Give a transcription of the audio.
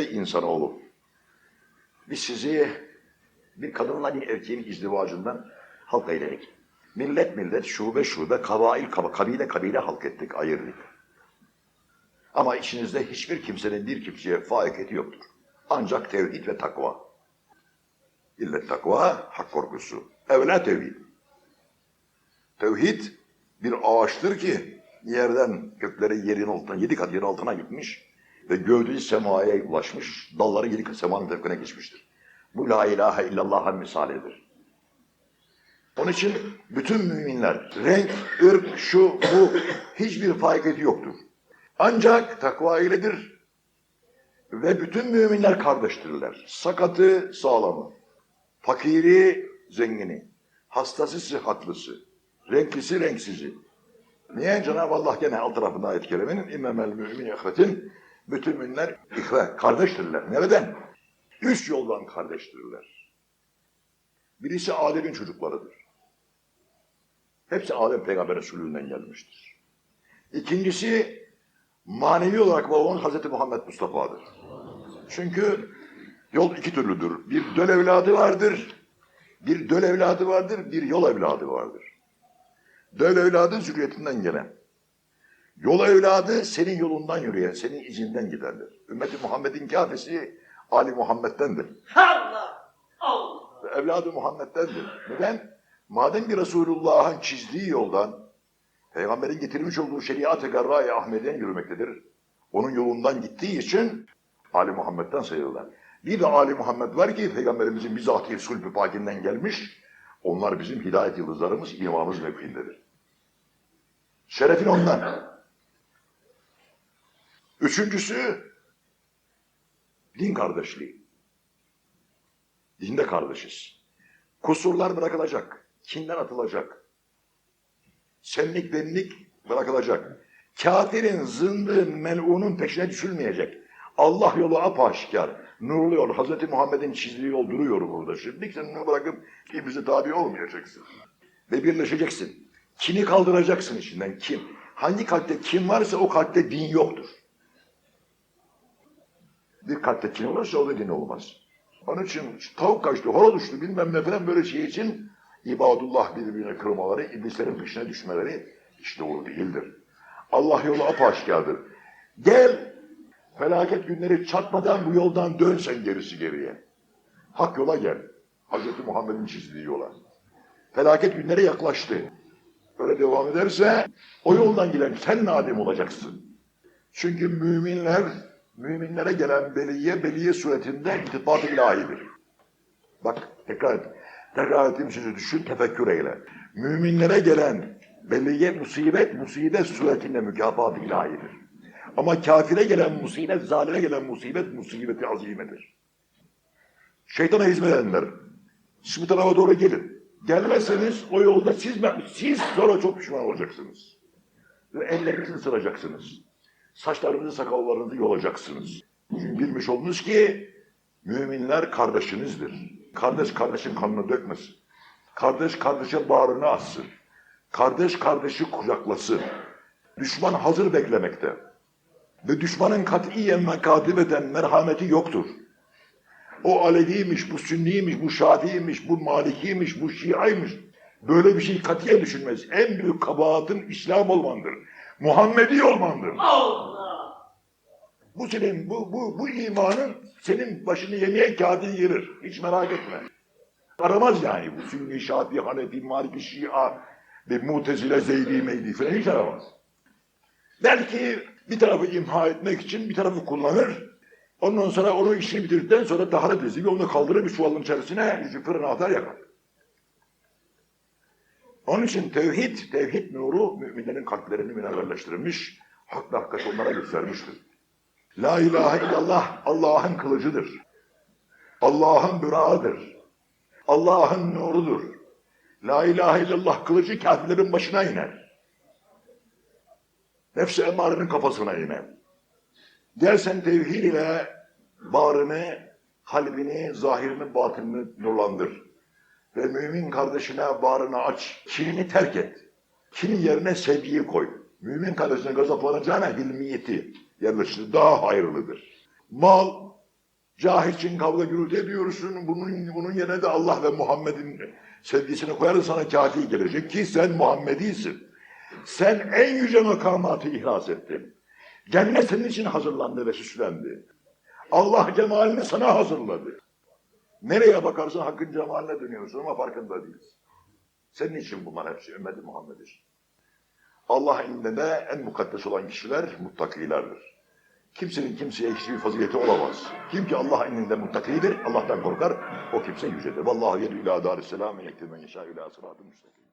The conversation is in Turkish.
Ey insanoğlu! Biz sizi bir kadınla bir erkeğin izdivacından halk eyledik. Millet millet, şube şube, kabail kaba, kabile kabile halk ettik, ayırdık. Ama içinizde hiçbir kimsenin bir kimseye faiketi yoktur. Ancak tevhid ve takva. İllet takva, hak korkusu. Evla tevhid. Tevhid bir ağaçtır ki yerden göklere yerin altına, yedi kat yerin altına gitmiş ve gövdesi semaya ulaşmış, dalları yedi semanın tevkine geçmiştir. Bu la ilahe illallah'a misalidir. Onun için bütün müminler, renk, ırk, şu, bu hiçbir faiketi yoktur. Ancak takva iledir ve bütün müminler kardeştirler. Sakatı sağlamı, fakiri zengini, hastası sıhhatlısı, renklisi renksizi. Niye Cenab-ı Allah gene alt tarafında ayet-i kerimenin immemel mümin ihvetin bütün müminler kardeştirler. Nereden? Üç yoldan kardeştirler. Birisi Adem'in çocuklarıdır. Hepsi Adem peygamber Resulü'nden gelmiştir. İkincisi manevi olarak babamız Hazreti Muhammed Mustafa'dır. Çünkü yol iki türlüdür. Bir döl evladı vardır, bir döl evladı vardır, bir yol evladı vardır. Döl evladı zürriyetinden gelen. Yol evladı senin yolundan yürüyen, senin izinden giderler. Ümmeti Muhammed'in kafesi Ali Muhammed'dendir. Allah! Allah! Evladı Muhammed'dendir. Neden? Madem ki Resulullah'ın çizdiği yoldan, Peygamberin getirmiş olduğu şeriat-ı garra-i Ahmediyen yürümektedir. Onun yolundan gittiği için Ali Muhammed'den sayılırlar. Bir de Ali Muhammed var ki Peygamberimizin bizatihi sulbü pakinden gelmiş. Onlar bizim hidayet yıldızlarımız, imamımız mevkiindedir. Şerefin ondan. Üçüncüsü, din kardeşliği. Dinde kardeşiz. Kusurlar bırakılacak. Kinler atılacak. Senlik benlik bırakılacak. Kafirin, zındığın, melunun peşine düşülmeyecek. Allah yolu apaşikar. Nurlu yol, Hz. Muhammed'in çizdiği yol duruyor burada. Şimdi sen onu bırakıp bize tabi olmayacaksın. Ve birleşeceksin. Kini kaldıracaksın içinden. Kim? Hangi kalpte kim varsa o kalpte din yoktur. Bir kalpte olursa o da din olmaz. Onun için tavuk kaçtı, horoz uçtu bilmem ne falan böyle şey için ibadullah birbirine kırmaları, iblislerin peşine düşmeleri hiç doğru değildir. Allah yolu apaşikardır. Gel, felaket günleri çatmadan bu yoldan dön sen gerisi geriye. Hak yola gel. Hz. Muhammed'in çizdiği yola. Felaket günleri yaklaştı. Böyle devam ederse o yoldan giden sen nadim olacaksın. Çünkü müminler, müminlere gelen beliye, beliye suretinde iltifat ilahidir. Bak tekrar et. Tekrar ettiğim sözü düşün, tefekkür eyle. Müminlere gelen beliye, musibet, musibet suretinde mükafat ilahidir. Ama kafire gelen musibet, zalime gelen musibet, musibeti azimedir. Şeytana hizmet edenler, siz bu tarafa doğru gelin. Gelmezseniz o yolda siz, siz sonra çok pişman olacaksınız. Ve ellerinizi ısıracaksınız. Saçlarınızı, sakallarınızı yolacaksınız. Bilmiş olunuz ki müminler kardeşinizdir. Kardeş kardeşin kanını dökmesin. Kardeş kardeşe bağrını assın. Kardeş kardeşi kucaklasın. Düşman hazır beklemekte. Ve düşmanın katiyen ve kadibeden merhameti yoktur. O Aleviymiş, bu Sünniymiş, bu Şafiiymiş, bu Malikiymiş, bu Şiaymış. Böyle bir şey katiyen düşünmez. En büyük kabahatin İslam olmandır. Muhammedi olmandır. Allah! Bu senin, bu, bu, bu imanın senin başını yemeye kağıdını yerir. Hiç merak etme. Aramaz yani bu Sünni, Şafii, Hanefi, Maliki, Şia ve Mutezile, Zeydi, Meydi falan hiç aramaz. Belki bir tarafı imha etmek için bir tarafı kullanır. Ondan sonra onu işini bitirdikten sonra taharet bezini onu kaldırır bir çuvalın içerisine yüzü fırına atar yakar. Onun için tevhid, tevhid nuru müminlerin kalplerini münevverleştirilmiş, hak ve hakikat onlara göstermiştir. La ilahe illallah Allah'ın kılıcıdır. Allah'ın bürağıdır. Allah'ın nurudur. La ilahe illallah kılıcı kafirlerin başına iner. Nefsi emmarenin kafasına iner. Gel sen tevhid ile bağrını, kalbini, zahirini, batınını nurlandır. Ve mümin kardeşine bağrını aç, kinini terk et. Kinin yerine sevgiyi koy. Mümin kardeşine gazaplanacağına hilmiyeti yerleştir. Daha hayırlıdır. Mal Cahil için kavga gürültü ediyorsun. Bunun, bunun yerine de Allah ve Muhammed'in sevgisini koyarız sana kâti gelecek ki sen Muhammedisin. Sen en yüce makamatı ihraz ettin. Cennet senin için hazırlandı ve süslendi. Allah cemalini sana hazırladı. Nereye bakarsan hakkın cemaline dönüyorsun ama farkında değilsin. Senin için bunlar hepsi ümmeti Muhammed için. Allah indinde de en mukaddes olan kişiler muttakilerdir. Kimsenin kimseye hiçbir fazileti olamaz. Kim ki Allah indinde muttakidir, Allah'tan korkar, o kimse yücedir. Vallahu yedü ila darisselam ve yektir men yeşâ ila sıratı müstakim.